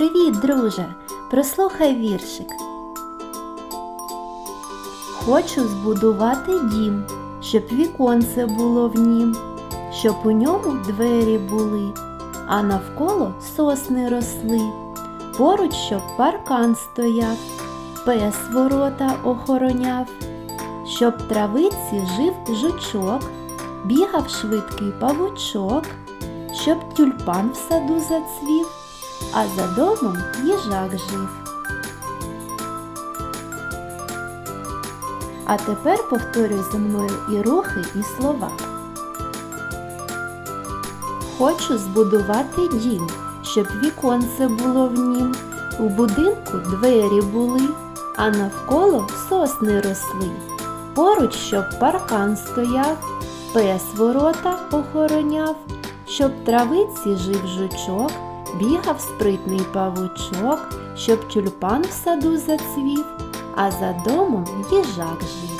Привіт, друже! Прослухай віршик. Хочу збудувати дім, щоб віконце було в нім, щоб у ньому двері були, а навколо сосни росли. Поруч, щоб паркан стояв, пес ворота охороняв, щоб травиці жив жучок, бігав швидкий павучок, щоб тюльпан в саду зацвів, а за домом їжак жив. А тепер повторюй за мною і рухи, і слова. Хочу збудувати дім, щоб віконце було в нім. У будинку двері були, а навколо сосни росли. Поруч, щоб паркан стояв, пес ворота охороняв, щоб травиці жив жучок, бігав спритний павучок, щоб тюльпан в саду зацвів, а за домом їжак жив.